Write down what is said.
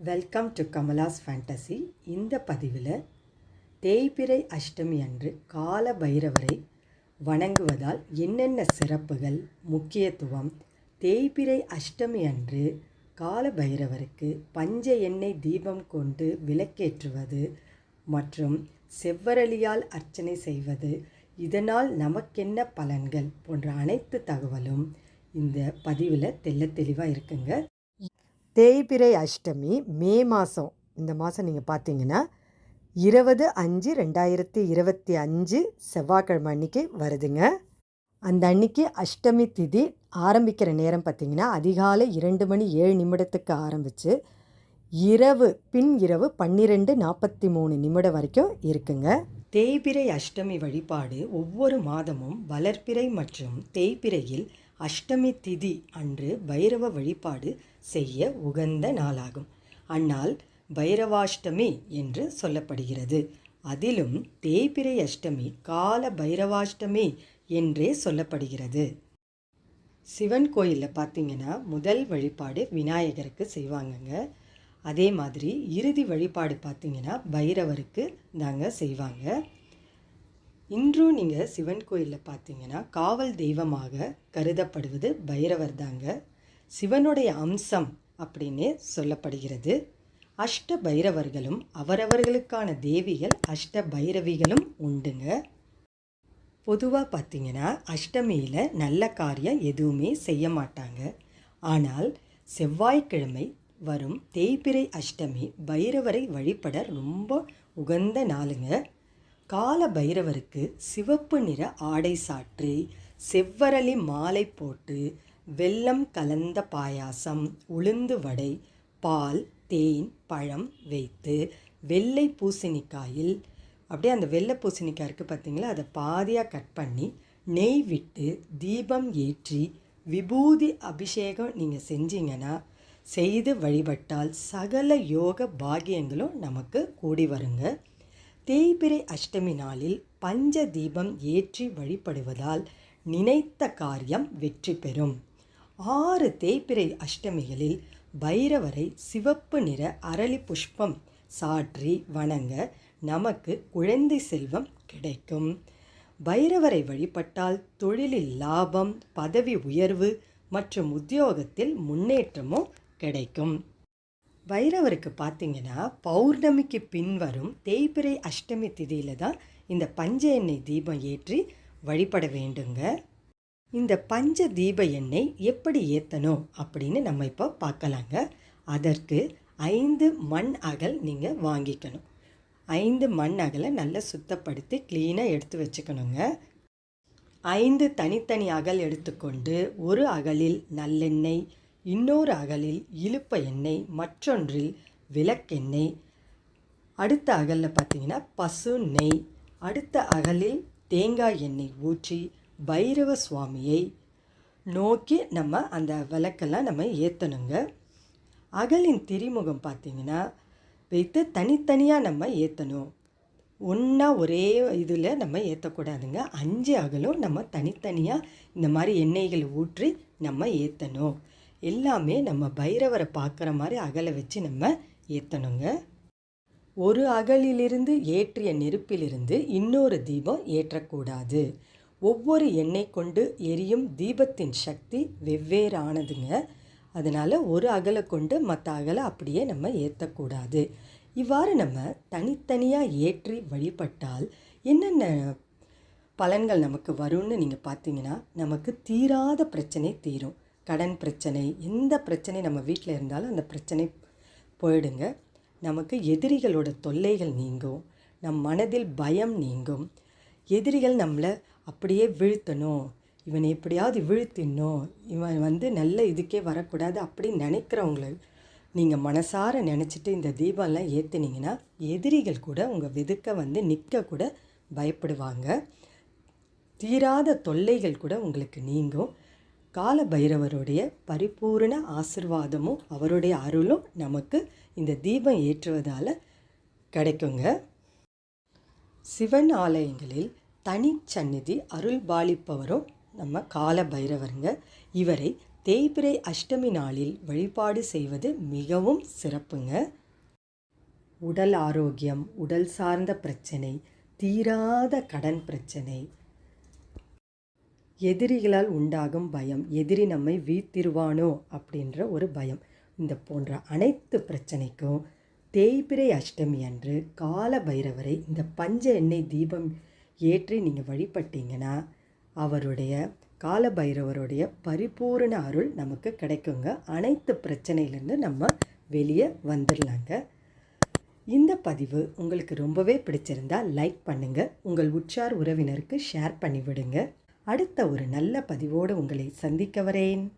Welcome to Kamala's fantasy இந்த பதிவில் தேய்பிறை அஷ்டமி அன்று கால பைரவரை வணங்குவதால் என்னென்ன சிறப்புகள் முக்கியத்துவம் தேய்பிறை அஷ்டமி அன்று கால பைரவருக்கு பஞ்ச எண்ணெய் தீபம் கொண்டு விளக்கேற்றுவது மற்றும் செவ்வரளியால் அர்ச்சனை செய்வது இதனால் நமக்கென்ன பலன்கள் போன்ற அனைத்து தகவலும் இந்த பதிவில் தெல்ல தெளிவாக இருக்குங்க. தேய்பிரை அஷ்டமி மே மாதம் இந்த மாதம் நீங்கள் பார்த்தீங்கன்னா இருபது அஞ்சு ரெண்டாயிரத்தி இருபத்தி அஞ்சு செவ்வாய்க்கிழமை அன்னைக்கு வருதுங்க. அந்த அன்னைக்கு அஷ்டமி திதி ஆரம்பிக்கிற நேரம் பார்த்திங்கன்னா அதிகாலை இரண்டு மணி ஏழு நிமிடத்துக்கு ஆரம்பித்து இரவு பின் இரவு பன்னிரெண்டு நாற்பத்தி மூணு நிமிடம் வரைக்கும் இருக்குங்க. தேய்பிறை அஷ்டமி வழிபாடு ஒவ்வொரு மாதமும் வளர்ப்பிறை மற்றும் தேய்பிறையில் அஷ்டமி திதி அன்று பைரவ வழிபாடு செய்ய உகந்த நாளாகும். அந்நாள் பைரவாஷ்டமி என்று சொல்லப்படுகிறது. அதிலும் தேய்பிறை அஷ்டமி கால பைரவாஷ்டமி என்றே சொல்லப்படுகிறது. சிவன் கோயிலில் பார்த்தீங்கன்னா முதல் வழிபாடு விநாயகருக்கு செய்வாங்கங்க. அதே மாதிரி இறுதி வழிபாடு பார்த்தீங்கன்னா பைரவருக்கு தாங்க செய்வாங்க. இன்றும் நீங்கள் சிவன் கோயிலில் பார்த்தீங்கன்னா காவல் தெய்வமாக கருதப்படுவது பைரவர் தாங்க. சிவனுடைய அம்சம் அப்படின்னே சொல்லப்படுகிறது. அஷ்ட பைரவர்களும் அவரவர்களுக்கான தேவிகள் அஷ்ட பைரவிகளும் உண்டுங்க. பொதுவாக பார்த்தீங்கன்னா அஷ்டமியில் நல்ல காரியம் எதுவுமே செய்ய மாட்டாங்க. ஆனால் செவ்வாய்க்கிழமை வரும் தேய்பிறை அஷ்டமி பைரவரை வழிபட ரொம்ப உகந்த நாளுங்க. கால பைரவருக்கு சிவப்பு நிற ஆடை சாற்றி செவ்வரளி மாலை போட்டு வெல்லம் கலந்த பாயாசம் உளுந்து வடை பால் தேன் பழம் வைத்து வெள்ளை பூசணிக்காயில் அப்படியே அந்த வெள்ளை பூசணிக்காய் இருக்குது பார்த்தீங்களா? அதை பாதியாக கட் பண்ணி நெய் விட்டு தீபம் ஏற்றி விபூதி அபிஷேகம் நீங்கள் செஞ்சீங்கன்னா செய்து வழிபட்டால் சகல யோக பாகியங்களும் நமக்கு கூடி வருங்க. தேய்பிரை அஷ்டமி நாளில் பஞ்ச தீபம் ஏற்றி வழிபடுவதால் நினைத்த காரியம் வெற்றி பெறும். ஆறு தேய்பிரை அஷ்டமிகளில் பைரவரை சிவப்பு நிற அரளி புஷ்பம் சாற்றி வணங்க நமக்கு குழந்தை செல்வம் கிடைக்கும். பைரவரை வழிபட்டால் தொழிலில் லாபம் பதவி உயர்வு மற்றும் உத்தியோகத்தில் முன்னேற்றமும் கிடைக்கும். வைரவருக்கு பார்த்தீங்கன்னா பௌர்ணமிக்கு பின்வரும் தேய்பிறை அஷ்டமி திதியில் தான் இந்த பஞ்ச எண்ணெய் தீபம் ஏற்றி வழிபட வேண்டுங்க. இந்த பஞ்ச தீப எண்ணெய் எப்படி ஏற்றணும் அப்படின்னு நம்ம இப்போ பார்க்கலாங்க. அதற்கு ஐந்து மண் அகல் நீங்கள் வாங்கிக்கணும். ஐந்து மண் அகலை நல்லா சுத்தப்படுத்தி க்ளீனாக எடுத்து வச்சுக்கணுங்க. ஐந்து தனித்தனி அகல் எடுத்துக்கொண்டு ஒரு அகலில் நல்லெண்ணெய் இன்னொரு அகலில் இழுப்ப எண்ணெய் மற்றொன்றில் விளக்கெண்ணெய். அடுத்த அகலில் பார்த்தீங்கன்னா பசு நெய். அடுத்த அகலில் தேங்காய் எண்ணெய் ஊற்றி பைரவ சுவாமியை நோக்கி நம்ம அந்த விளக்கெல்லாம் நம்ம ஏற்றணுங்க அகலின் திரிமுகம் பார்த்திங்கன்னா வைத்து தனித்தனியாக நம்ம ஏற்றணும் ஒன்றா ஒரே இதில் நம்ம ஏற்றக்கூடாதுங்க அஞ்சு அகலும் நம்ம தனித்தனியாக இந்த மாதிரி எண்ணெய்கள் ஊற்றி நம்ம ஏற்றணும் எல்லாமே நம்ம பைரவரை பார்க்குற மாதிரி அகலை வச்சு நம்ம ஏற்றணுங்க ஒரு அகலிலிருந்து ஏற்றிய நெருப்பிலிருந்து இன்னொரு தீபம் ஏற்றக்கூடாது. ஒவ்வொரு எண்ணெய் கொண்டு எரியும் தீபத்தின் சக்தி வெவ்வேறானதுங்க. அதனால் ஒரு அகலை கொண்டு மற்ற அகலை அப்படியே நம்ம ஏற்றக்கூடாது இவ்வாறு நம்ம தனித்தனியாக ஏற்றி வழிபட்டால் என்னென்ன பலன்கள் நமக்கு வரும்னு நீங்கள் பார்த்தீங்கன்னா நமக்கு தீராத பிரச்சனை தீரும். கடன் பிரச்சனை எந்த பிரச்சனை நம்ம வீட்டில் இருந்தாலும் அந்த பிரச்சனை போயிடுங்க. நமக்கு எதிரிகளோட தொல்லைகள் நீங்கும் நம் மனதில் பயம் நீங்கும். எதிரிகள் நம்மளை அப்படியே வீழ்த்தணும். இவனை எப்படியாவது வீழ்த்திடணும். இவன் வந்து நல்ல இதுக்கே வரக்கூடாது அப்படின்னு நினைக்கிறவங்கள நீங்கள் மனசார நினச்சிட்டு இந்த தீபம்லாம் ஏற்றுனீங்கன்னா எதிரிகள் கூட உங்கள் வெதுக்க வந்து நிற்க கூட பயப்படுவாங்க. தீராத தொல்லைகள் கூட உங்களுக்கு நீங்கும். கால பைரவருடைய பரிபூரண ஆசிர்வாதமும் அவருடைய அருளும் நமக்கு இந்த தீபம் ஏற்றுவதால் கிடைக்குங்க. சிவன் ஆலயங்களில் தனிச்சந்நிதி அருள் பாலிப்பவரும் நம்ம கால பைரவருங்க இவரை தேய்பிரை அஷ்டமி நாளில் வழிபாடு செய்வது மிகவும் சிறப்புங்க. உடல் ஆரோக்கியம் உடல் சார்ந்த பிரச்சனை தீராத கடன் பிரச்சனை எதிரிகளால் உண்டாகும் பயம் எதிரி நம்மை வீழ்த்திருவானோ அப்படின்ற ஒரு பயம். இந்த போன்ற அனைத்து பிரச்சனைக்கும் தேய்பிரை அஷ்டமி அன்று கால பைரவரை இந்த பஞ்ச எண்ணெய் தீபம் ஏற்றி நீங்கள் வழிபட்டீங்கன்னா அவருடைய கால பைரவருடைய பரிபூரண அருள் நமக்கு கிடைக்குங்க. அனைத்து பிரச்சனையிலேருந்து நம்ம வெளியே வந்துடலாங்க. இந்த பதிவு உங்களுக்கு ரொம்பவே பிடிச்சிருந்தா லைக் பண்ணுங்கள் உங்கள் உற்றார் உறவினருக்கு ஷேர் பண்ணிவிடுங்க. அடுத்த ஒரு நல்ல பதிவோடு உங்களை சந்திக்க வரேன்.